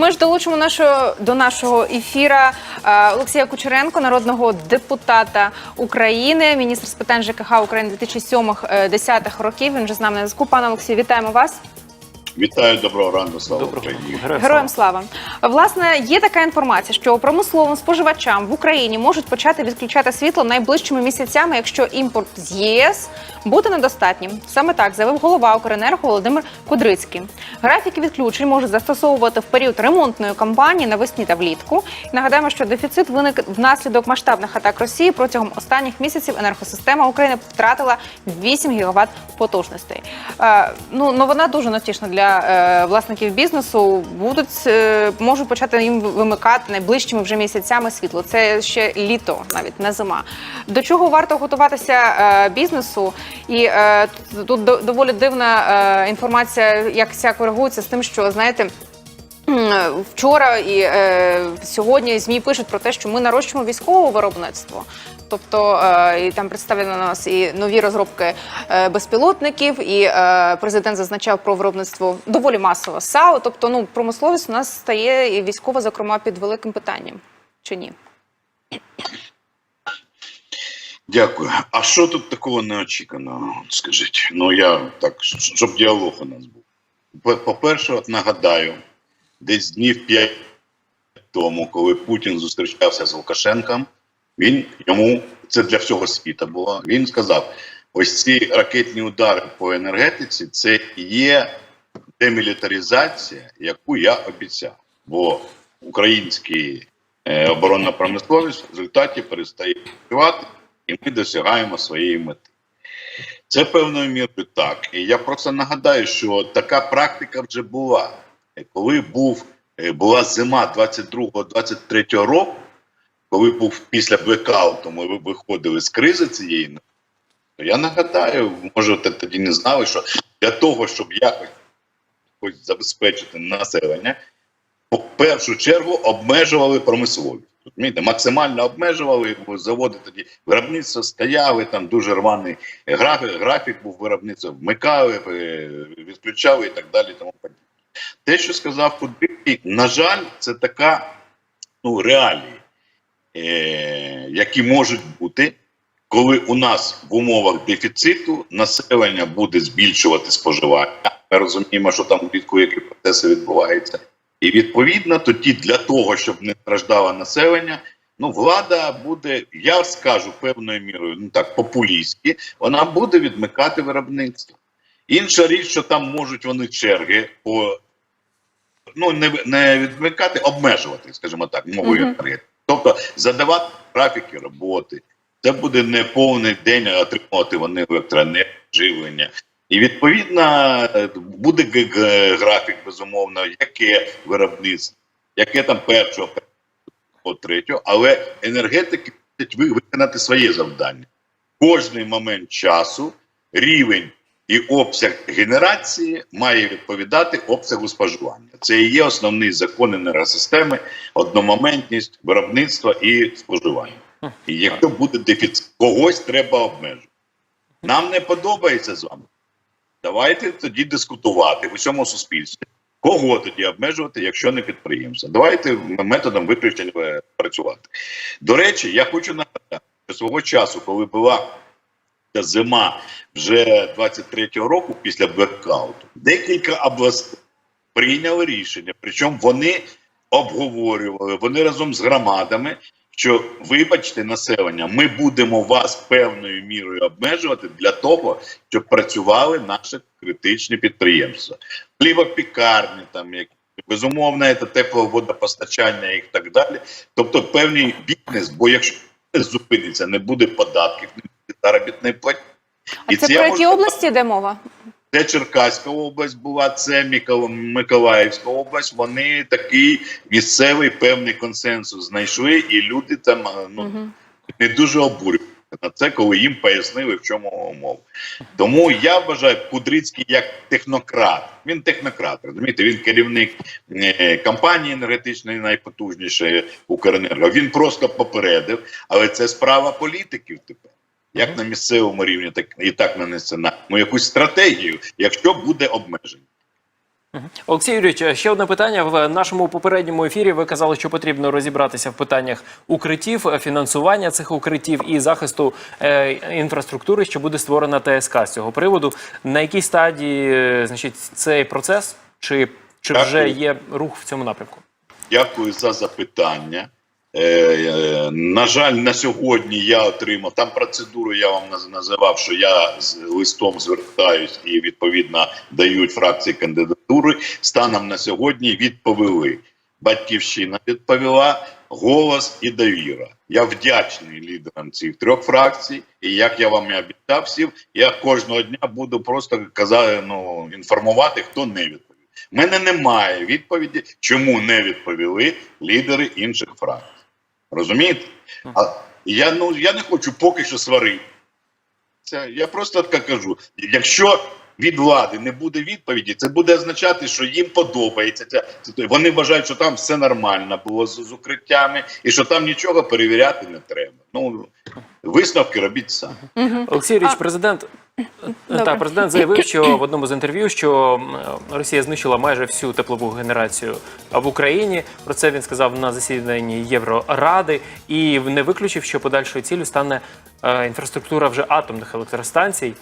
Ми ж долучимо нашого до нашого ефіра е, Олексія Кучеренко, народного депутата України, міністр з питань ЖКХ України 2007-2010 років. Він вже з нами на зв'язку. Пане Олексію, вітаємо вас. Вітаю, доброго ранку, слава Доброго Україні. Героям слава. Власне, є така інформація, що промисловим споживачам в Україні можуть почати відключати світло найближчими місяцями, якщо імпорт з ЄС буде недостатнім. Саме так заявив голова Укренерго Володимир Кудрицький. Графіки відключень можуть застосовувати в період ремонтної кампанії навесні та влітку. І нагадаємо, що дефіцит виник внаслідок масштабних атак Росії протягом останніх місяців. Енергосистема України втратила 8 гігават потужностей. Е, ну новина дуже натішна для е, власників бізнесу. Будуть е, можуть почати їм вимикати найближчими вже місяцями світло. Це ще літо, навіть не зима. До чого варто готуватися е, бізнесу? І тут, тут до- доволі дивна інформація, як ця коригується з тим, що знаєте. М, Вчора і е, сьогодні змі пишуть про те, що ми нарощуємо військове виробництво. Тобто е, і там представлено на нас і нові розробки е, безпілотників, і е, президент зазначав про виробництво доволі масово САУ. Тобто, ну промисловість у нас стає і військова, зокрема, під великим питанням. Чи ні? Дякую. А що тут такого неочіканого? Скажіть. Ну я так, щоб діалог у нас був. По- По-перше, нагадаю, десь днів п'ять тому, коли Путін зустрічався з Лукашенком, він йому це для всього світу було. Він сказав: ось ці ракетні удари по енергетиці це є демілітаризація, яку я обіцяв. Бо український е, оборонна промисловість в результаті перестає працювати, і ми досягаємо своєї мети. Це певною мірою так. І я просто нагадаю, що така практика вже була. Е, Коли був, е, була зима 22-23 року, коли був після блекауту, ми виходили з кризи цієї, то я нагадаю, може, тоді не знали, що для того, щоб якось забезпечити населення, в першу чергу обмежували промисловість. Розумієте, максимально обмежували, бо заводи тоді виробництво стояли, там дуже рваний графік, графік був виробництва, вмикали, е, відключали і так далі. Тому подібне. Те, що сказав Кудрицький, на жаль, це така ну, реалії, е, які можуть бути, коли у нас в умовах дефіциту населення буде збільшувати споживання. Ми розуміємо, що там влітку які процеси відбуваються. І відповідно тоді для того, щоб не страждало населення, ну влада буде, я скажу певною мірою, ну так популістськи, вона буде відмикати виробництво. Інша річ, що там можуть вони черги по ну не, не відмикати, обмежувати, скажімо так, мовою Мгм. енергетики. Тобто задавати графіки роботи. Це буде не повний день отримувати вони електроенергію, живлення. І відповідно е, буде графік, безумовно, яке виробництво, яке там першого, по третього, але енергетики будуть виконати своє завдання. Кожний момент часу рівень і обсяг генерації має відповідати обсягу споживання. Це і є основний закон енергосистеми, одномоментність виробництва і споживання. І якщо буде дефіцит, когось треба обмежити. Нам не подобається з вами. Давайте тоді дискутувати в усьому суспільстві. Кого тоді обмежувати, якщо не підприємство? Давайте методом виключень е, працювати. До речі, я хочу нагадати, що свого часу, коли була зима вже 23-го року після блекауту, декілька областей прийняли рішення, причому вони обговорювали, вони разом з громадами, що вибачте населення, ми будемо вас певною мірою обмежувати для того, щоб працювали наші критичні підприємства, хлібопікарні, там які безумовно, це тепловодопостачання і так далі. Тобто певний бізнес, бо якщо зупиниться, не буде податків, не заробітної платні. А це про які області йде мова? Це Черкаська область була, це Миколаївська область. Вони такий місцевий певний консенсус знайшли, і люди там ну Мгм. не дуже обурюються на це, коли їм пояснили, в чому мова. Тому я вважаю Кудрицький як технократ. Він технократ, розумієте, він керівник е, компанії енергетичної найпотужнішої Укренерго. Він просто попередив, але це справа політиків тепер. Як на місцевому рівні, так і так на національному якусь стратегію, якщо буде обмеження. Олексій Юрійович, ще одне питання. В нашому попередньому ефірі ви казали, що потрібно розібратися в питаннях укриттів, е, фінансування цих укриттів і захисту е, інфраструктури, що буде створена ТСК з цього приводу. На якій стадії е, значить, цей процес? Чи, чи вже є рух в цьому напрямку? Дякую за запитання. Е, е, на жаль, на сьогодні я отримав там процедуру. Я вам наз- називав, що я з листом звертаюсь і відповідно дають фракції кандидатури. Станом на сьогодні відповіли. Батьківщина відповіла, голос і довіра. Я вдячний лідерам цих трьох фракцій. І як я вам і обіцяв всім, я кожного дня буду просто казати, ну інформувати, хто не відповів. У мене немає відповіді, чому не відповіли лідери інших фракцій. Розумієте? А я ну я не хочу поки що сварити. Це я просто так кажу: якщо від влади не буде відповіді, це буде означати, що їм подобається ця це- Вони вважають, що там все нормально було з, з укриттями, і що там нічого перевіряти не треба. Ну висновки робіть самі. Олексій А- президент. Добре. Так, президент заявив, що в одному з інтерв'ю, що Росія знищила майже всю теплову генерацію в Україні. Про це він сказав на засіданні Євроради і не виключив, що подальшою ціллю стане е, інфраструктура вже атомних електростанцій.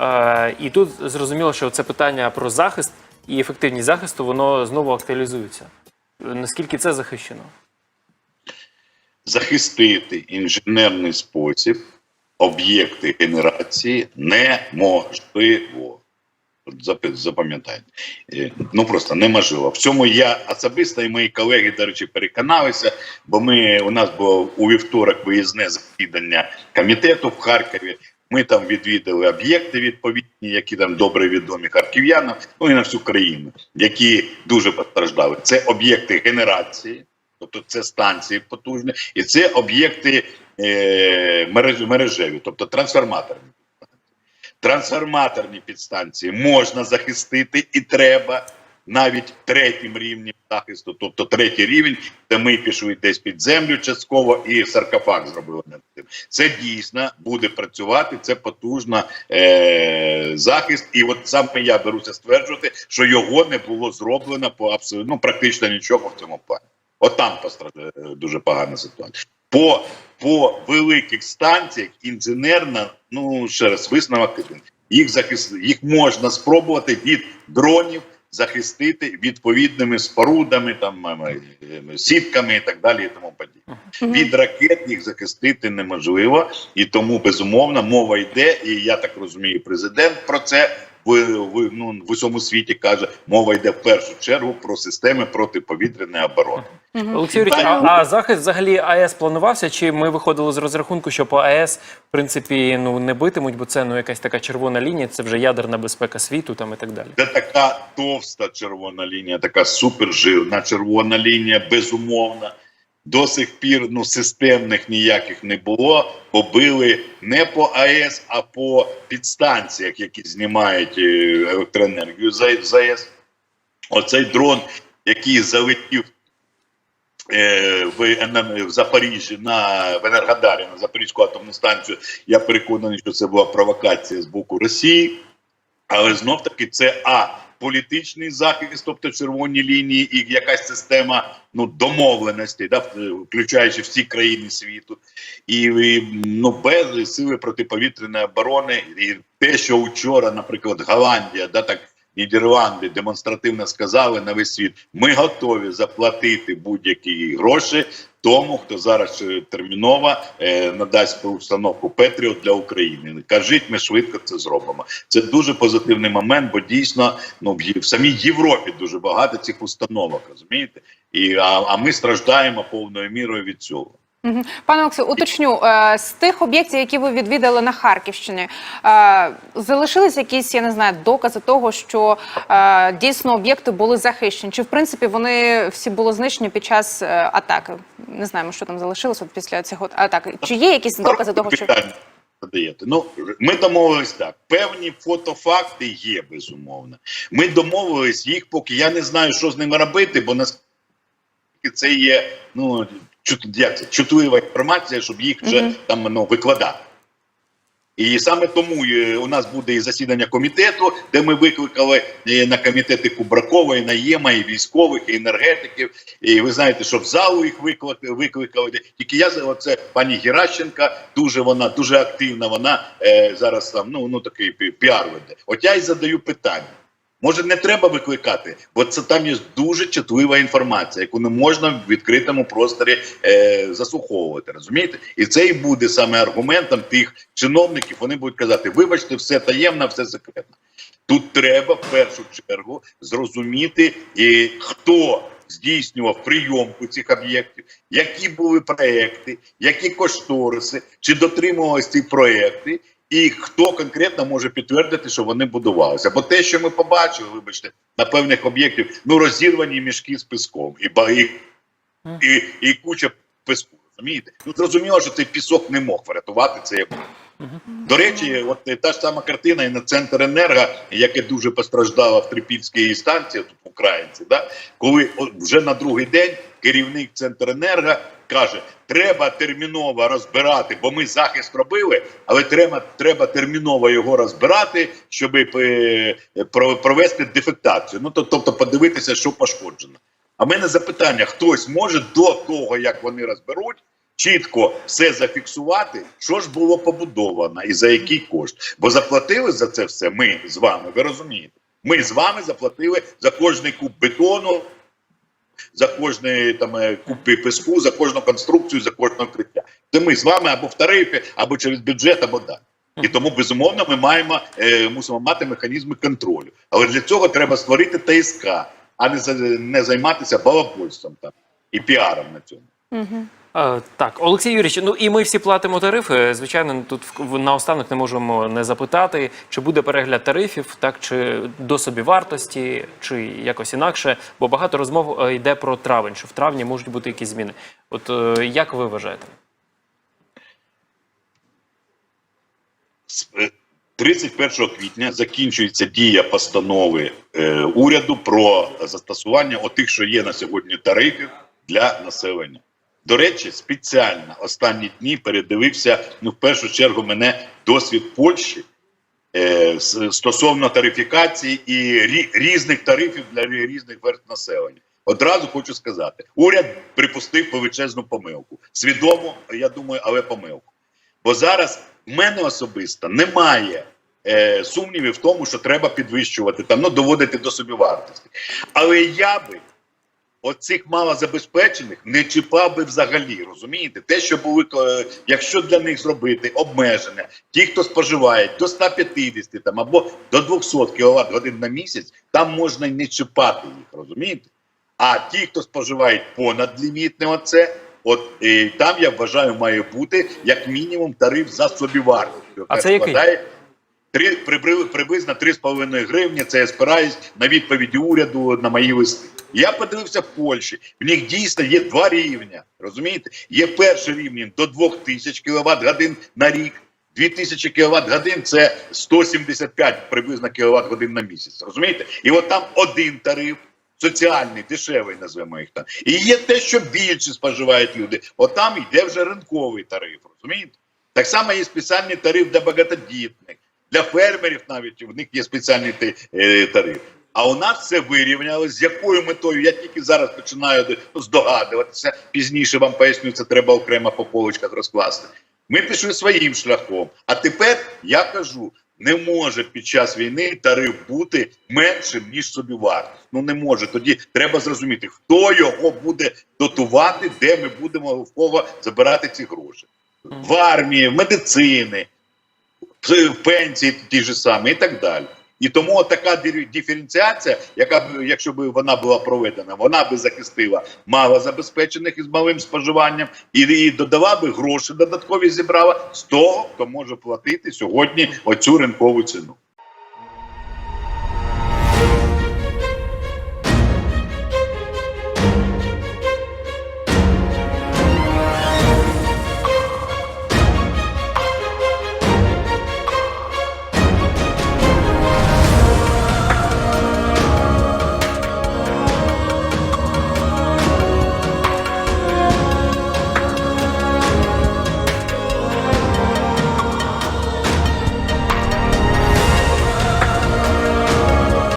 Е, і тут зрозуміло, що це питання про захист і ефективність захисту, воно знову актуалізується. Наскільки це захищено? захистити інженерний спосіб об'єкти генерації неможливо. Запам'ятайте. Е, Ну просто неможливо. В цьому я особисто і мої колеги, до речі, переконалися, бо ми у нас було у вівторок виїзне засідання комітету в Харкові. Ми там відвідали об'єкти відповідні, які там добре відомі харків'янам, ну і на всю країну, які дуже постраждали. Це об'єкти генерації, тобто це станції потужні, і це об'єкти мережеві, тобто трансформаторні. Трансформаторні підстанції можна захистити і треба навіть третім рівнем захисту, тобто третій рівень, де ми пішли десь під землю частково і саркофаг зробили над цим. Це дійсно буде працювати, це потужна е- захист. І от саме я беруся стверджувати, що його не було зроблено по абсолютно ну, практично нічого в цьому плані. От там е, дуже погана ситуація. По, по великих станціях інженерна, ну ще раз висновок один. Їх захист, їх можна спробувати від дронів захистити відповідними спорудами, там е, е, сітками і так далі, і тому подібне. Від ракет їх захистити неможливо, і тому безумовно мова йде. І я так розумію, президент про це в, в, ну, в усьому світі каже, мова йде в першу чергу про системи протиповітряної оборони. Олексій Юрійович, а, а захист взагалі АЕС планувався? Чи ми виходили з розрахунку, що по АЕС в принципі ну не битимуть, бо це ну якась така червона лінія, це вже ядерна безпека світу там і так далі. Це така товста червона лінія, така супержирна червона лінія, безумовно. До сих пір ну, системних ніяких не було. Побили не по АЕС, а по підстанціях, які знімають е, електроенергію з АЕС. Оцей дрон, який залетів е, в, в Запоріжжі на в Енергодарі на Запорізьку атомну станцію, я переконаний, що це була провокація з боку Росії. Але знов таки це а політичний захист, тобто червоні лінії, і якась система ну домовленості, да, включаючи всі країни світу, і, і ну без сили протиповітряної оборони, і те, що вчора, наприклад, Голландія, да так. Нідерланди демонстративно сказали на весь світ: ми готові заплатити будь-які гроші тому, хто зараз е, терміново е, надасть установку Петріот для України. Кажіть, ми швидко це зробимо. Це дуже позитивний момент, бо дійсно ну в самій Європі дуже багато цих установок, розумієте? І а, а ми страждаємо повною мірою від цього. Пане Олексію, уточню е, з тих об'єктів, які ви відвідали на Харківщині, е, залишились якісь, я не знаю, докази того, що е, дійсно об'єкти були захищені? Чи в принципі вони всі були знищені під час атаки? Не знаємо, що там залишилось от після цього атаки. Чи є якісь докази того, що задаєте. Ну ми домовились так. Певні фотофакти є безумовно. Ми домовились їх, поки я не знаю, що з ними робити, бо наскільки це є ну чут, як це, чутлива інформація, щоб їх вже Мгм. там ну, викладати. І саме тому е, у нас буде і засідання комітету, де ми викликали е, на комітети Кубракова, і Наєма, і військових, і енергетиків. І ви знаєте, що в залу їх викликали. Тільки я за- оце пані Геращенка, дуже вона дуже активна. Вона е, зараз там ну ну такий піар веде. От я й задаю питання. Може, не треба викликати, бо це там є дуже чутлива інформація, яку не можна в відкритому просторі е, заслуховувати. Розумієте? І це і буде саме аргументом тих чиновників. Вони будуть казати: вибачте, все таємно, все секретно. Тут треба в першу чергу зрозуміти, і хто здійснював прийомку цих об'єктів, які були проекти, які кошториси, чи дотримувалися ці проекти, і хто конкретно може підтвердити, що вони будувалися. Бо те, що ми побачили, вибачте, на певних об'єктів, ну розірвані мішки з піском і, і, і, і куча піску. Розумієте? Ну зрозуміло, що цей пісок не мог врятувати це. До речі, от е, та ж сама картина і на центр енерго, яке дуже постраждало в Трипільській станції, тут українці, да? коли вже на другий день керівник центренерго каже, треба терміново розбирати, бо ми захист робили, але треба, треба терміново його розбирати, щоб е, про- провести дефектацію. Ну тобто подивитися, що пошкоджено. А в мене запитання: хтось може до того, як вони розберуть, чітко все зафіксувати, що ж було побудовано і за який кошт. Бо заплатили за це все ми з вами, ви розумієте? Ми з вами заплатили за кожний куб бетону, за кожної там купи піску, за кожну конструкцію, за кожне укриття. Це ми з вами або в тарифі, або через бюджет, або далі. І тому безумовно ми маємо е, мусимо мати механізми контролю. Але для цього треба створити ТСК, а не не займатися балабольством там і піаром на цьому. Е, Так, Олексій Юрійович, ну і ми всі платимо тарифи. Звичайно, тут наостанок не можемо не запитати, чи буде перегляд тарифів, так чи до собівартості, чи якось інакше. Бо багато розмов е, йде про травень, що в травні можуть бути якісь зміни. От е, як ви вважаєте? З, е, 31 квітня закінчується дія постанови уряду про застосування отих, що є на сьогодні тарифів для населення. До речі, спеціально останні дні передивився ну, в першу чергу мене досвід Польщі е, стосовно тарифікації і рі- різних тарифів для різних верств населення. Одразу хочу сказати: уряд припустив величезну помилку. Свідомо, я думаю, але помилку. Бо зараз в мене особисто немає е, сумнівів в тому, що треба підвищувати там, ну доводити до собівартості. Але я би оцих малозабезпечених не чіпав би взагалі. Розумієте, те, що були, е, якщо для них зробити обмеження, ті, хто споживають до 150 там або до 200 кВт годин на місяць, там можна й не чіпати їх, розумієте? А ті, хто споживають понад лімітне, оце, от і там я вважаю, має бути як мінімум тариф за собівартістю, яка А це який? складає три приблизно 3,5 гривні. Це я спираюсь на відповіді уряду на мої листи. Я подивився в Польщі. В них дійсно є два рівня. Розумієте? Є перший рівень до 2000 кВт годин на рік. 2000 кВт годин це 175 приблизно кВт годин на місяць. Розумієте? І от там один тариф. Соціальний, дешевий, назвемо їх там. І є те, що більше споживають люди. От там йде вже ринковий тариф. Розумієте? Так само є спеціальний тариф для багатодітних, для фермерів навіть в них є спеціальний ти- е, тариф. А у нас це вирівнялось. З якою метою? Я тільки зараз починаю ну, здогадуватися. Пізніше вам поясню, це треба окремо по полочках розкласти. Ми пішли своїм шляхом. А тепер я кажу: не може під час війни тариф бути меншим ніж собівартість. Ну не може. Тоді треба зрозуміти, хто його буде дотувати, де ми будемо в кого забирати ці гроші. В армії, в медицини, пенсії ті ж самі і так далі. І тому така диференціація, яка якщо б вона була проведена, вона би захистила мало забезпечених із малим споживанням і, і додала би гроші додаткові зібрала з того, хто може платити сьогодні оцю ринкову ціну.